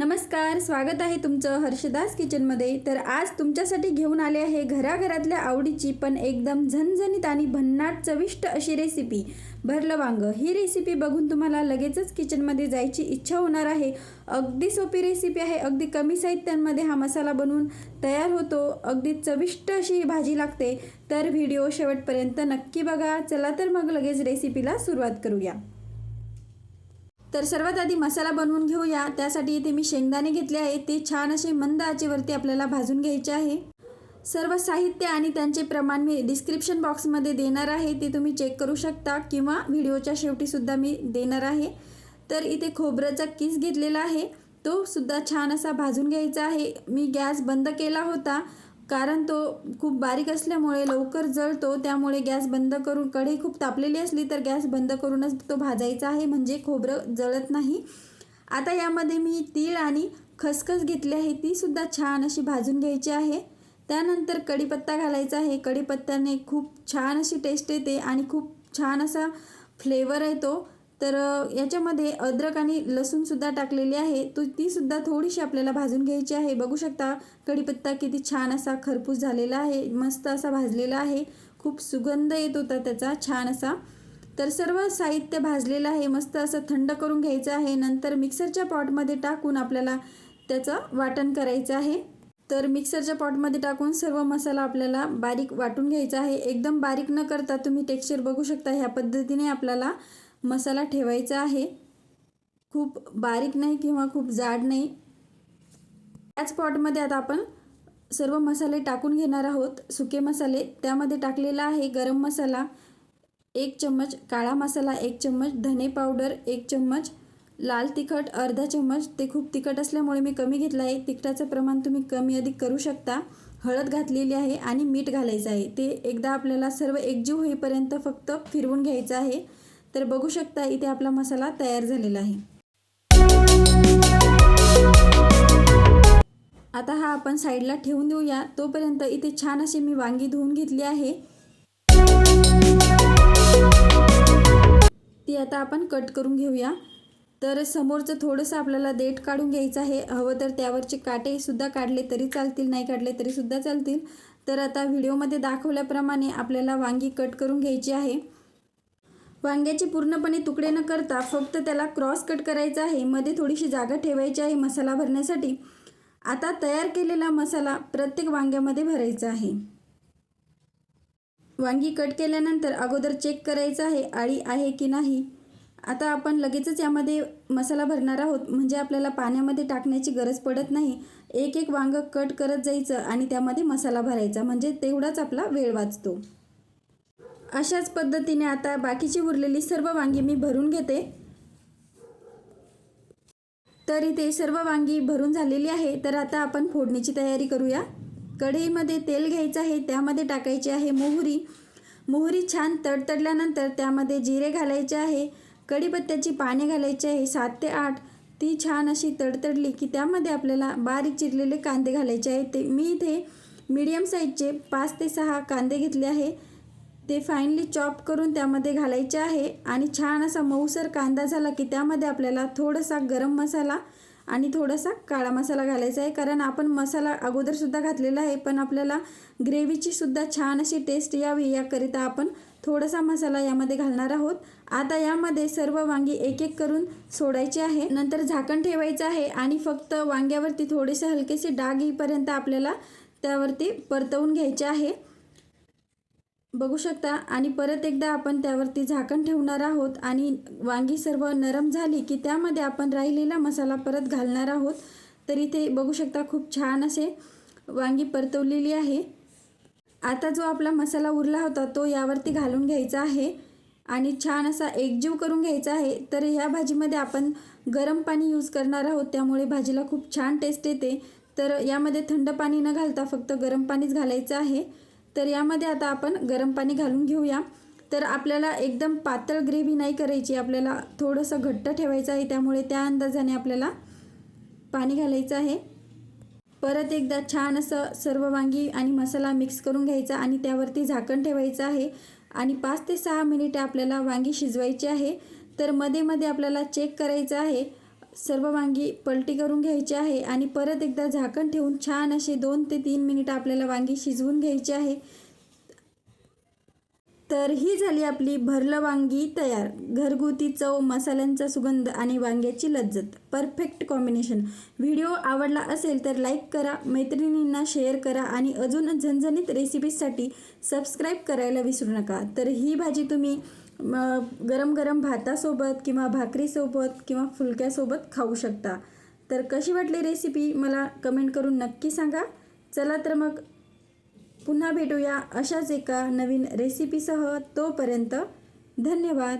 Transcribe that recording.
नमस्कार स्वागत आहे तुमचं हर्षदास किचनमध्ये. तर आज तुमच्यासाठी घेऊन आले आहे घराघरातल्या आवडीची पण एकदम झणझणीत आणि भन्नाट चविष्ट अशी रेसिपी भरलं वांग. ही रेसिपी बघून तुम्हाला लगेचच किचनमध्ये जायची इच्छा होणार आहे. अगदी सोपी रेसिपी आहे. अगदी कमी साहित्यांमध्ये हा मसाला बनवून तयार होतो. अगदी चविष्ट अशी ही भाजी लागते. तर व्हिडिओ शेवटपर्यंत नक्की बघा. चला तर मग लगेच रेसिपीला सुरुवात करूया. तर सर्वात आधी मसाला बनवून घेऊया. त्यासाठी इथे मी शेंगदाणे घेतले आहे ते छान असे मंद आचेवरती आपल्याला भाजून घ्यायचे आहे. सर्व साहित्य आणि त्यांचे प्रमाण मी डिस्क्रिप्शन बॉक्समध्ये देणार आहे. ते तुम्ही चेक करू शकता किंवा व्हिडिओच्या शेवटीसुद्धा मी देणार आहे. तर इथे खोबऱ्याचा किस घेतलेला आहे. तो सुद्धा छान असा भाजून घ्यायचा आहे. मी गॅस बंद केला होता. कारण तो खूप बारीक असल्यामुळे लवकर जळतो त्यामुळे गॅस बंद करून कढई खूप तापलेली असली तर गॅस बंद करूनच तो भाजायचा आहे म्हणजे खोबरं जळत नाही. आता यामध्ये मी तीळ आणि खसखस घेतली आहे ती सुद्धा छान अशी भाजून घ्यायची आहे. त्यानंतर कढीपत्ता घालायचा आहे कढीपत्त्याने खूप छान अशी टेस्ट येते आणि खूप छान असा फ्लेवर येतो तर याच्यामध्ये अद्रक आणि लसूणसुद्धा टाकलेली आहे. तो तीसुद्धा थोडीशी आपल्याला भाजून घ्यायची आहे. बघू शकता कढीपत्ता किती छान असा खरपूस झालेला आहे. मस्त असा भाजलेला आहे. खूप सुगंध येत होता त्याचा छान असा. तर सर्व साहित्य भाजलेलं आहे. मस्त असं थंड करून घ्यायचं आहे. नंतर मिक्सरच्या पॉटमध्ये टाकून आपल्याला त्याचं वाटण करायचं आहे. तर मिक्सरच्या पॉटमध्ये टाकून सर्व मसाला आपल्याला बारीक वाटून घ्यायचा आहे. एकदम बारीक न करता तुम्ही टेक्स्चर बघू शकता. ह्या पद्धतीने आपल्याला मसाला ठेवायचा आहे. खूप बारीक नाही किंवा खूप जाड नाही. त्याच पॉटमध्ये आता आपण सर्व मसाले टाकून घेणार आहोत. सुके मसाले. त्यामध्ये टाकलेला आहे गरम मसाला. एक चम्मच काळा मसाला एक चम्मच धने पावडर एक चम्मच लाल तिखट अर्धा चम्मच. ते खूप तिखट असल्यामुळे मी कमी घेतलं आहे. तिखटाचं प्रमाण तुम्ही कमी अधिक करू शकता. हळद घातलेली आहे आणि मीठ घालायचं आहे. ते एकदा आपल्याला सर्व एकजीव होईपर्यंत फक्त फिरवून घ्यायचं आहे. तर बघू शकता इथे आपला मसाला तयार झालेला आहे. आता हा आपण साईडला ठेवून देऊया. तोपर्यंत इथे छान अशी मी वांगी धुवून घेतली आहे. ती आता आपण कट करून घेऊया. तर समोरचं थोडंसं आपल्याला देठ काढून घ्यायचं आहे. हवं तर त्यावरचे काटेसुद्धा काढले तरी चालतील नाही काढले तरीसुद्धा चालतील. तर आता व्हिडिओमध्ये दाखवल्याप्रमाणे आपल्याला वांगी कट करून घ्यायची आहे. वांग्याचे पूर्णपणे तुकडे न करता फक्त त्याला क्रॉस कट करायचा आहे. मध्ये थोडीशी जागा ठेवायची आहे मसाला भरण्यासाठी. आता तयार केलेला मसाला प्रत्येक वांग्यामध्ये भरायचा आहे. वांगी कट केल्यानंतर अगोदर चेक करायचं आहे आळी आहे की नाही. आता आपण लगेचच यामध्ये मसाला भरणार आहोत. म्हणजे आपल्याला पाण्यामध्ये टाकण्याची गरज पडत नाही. एक एक वांग कट करत जायचं आणि त्यामध्ये मसाला भरायचा. म्हणजे तेवढाच आपला वेळ वाचतो. अशाच पद्धतीने आता बाकीची उरलेली सर्व वांगी मी भरून घेते. तर इथे सर्व वांगी भरून झालेली आहे तर आता आपण फोडणीची तयारी करूया. कढईमध्ये तेल घ्यायचं आहे त्यामध्ये टाकायची आहे मोहरी. मोहरी छान तडतडल्यानंतर त्यामध्ये जिरे घालायचे आहे कढीपत्त्याची पाने घालायची आहे सात ते आठ. ती छान अशी तडतडली की त्यामध्ये आपल्याला बारीक चिरलेले कांदे घालायचे आहे ते मी इथे मीडियम साईजचे पाच ते सहा कांदे घेतले आहे. ते फाईनली चॉप करून त्यामध्ये घालायचे आहे. आणि छान असा मऊसर कांदा झाला की त्यामध्ये आपल्याला थोडासा गरम मसाला आणि थोडासा काळा मसाला घालायचा आहे. कारण आपण मसाला अगोदरसुद्धा घातलेला आहे पण आपल्याला ग्रेव्हीचीसुद्धा छान अशी टेस्ट यावी. याकरिता आपण थोडासा मसाला यामध्ये घालणार आहोत. आता यामध्ये सर्व वांगी एक एक करून सोडायची आहे. नंतर झाकण ठेवायचं आहे आणि फक्त वांग्यावरती थोडेसे हलकेसे डाग येईपर्यंत आपल्याला त्यावरती परतवून घ्यायचे आहे. बघू शकता. आणि परत एकदा आपण त्यावरती झाकण ठेवणार आहोत आणि वांगी सर्व नरम झाली की त्यामध्ये आपण राहिलेला मसाला परत घालणार आहोत. तर इथे बघू शकता खूप छान असे वांगी परतवलेली आहे. आता जो आपला मसाला उरला होता तो यावरती घालून घ्यायचा आहे. आणि छान असा एकजीव करून घ्यायचा आहे. तर ह्या भाजीमध्ये आपण गरम पाणी यूज करणार आहोत. त्यामुळे भाजीला खूप छान टेस्ट येते. तर यामध्ये थंड पाणी न घालता फक्त गरम पाणीच घालायचं आहे. तर यामध्ये आता आपण गरम पाणी घालून घेऊया. तर आपल्याला एकदम पातळ ग्रेव्ही नाही करायची आपल्याला थोडंसं घट्ट ठेवायचं आहे त्यामुळे त्या अंदाजाने आपल्याला पाणी घालायचं आहे. परत एकदा छान असं सर्व वांगी आणि मसाला मिक्स करून घ्यायचा आणि त्यावरती झाकण ठेवायचं आहे. आणि पाच ते सहा मिनिटे आपल्याला वांगी शिजवायची आहे. तर मध्ये मध्ये आपल्याला चेक करायचं आहे. सर्व वांगी पलटी करून घ्यायची आहे आणि परत एकदा झाकण ठेवून छान असे दोन ते तीन मिनिटं आपल्याला वांगी शिजवून घ्यायची आहे. तर ही झाली आपली भरलं वांगी तयार. घरगुती चव मसाल्यांचा सुगंध आणि वांग्याची लज्जत. Perfect combination. व्हिडिओ आवडला असेल तर लाईक करा मैत्रिणींना शेअर करा आणि अजून झणझणीत रेसिपीजसाठी सबस्क्राईब करायला विसरू नका. तर ही भाजी तुम्ही गरम गरम भातासोबत किंवा भाकरीसोबत किंवा फुलक्यासोबत खाऊ शकता. तर कशी वाटली रेसिपी मला कमेंट करून नक्की सांगा. चला तर मग पुन्हा भेटूया अशाच एका नवीन रेसिपीसह तोपर्यंत धन्यवाद.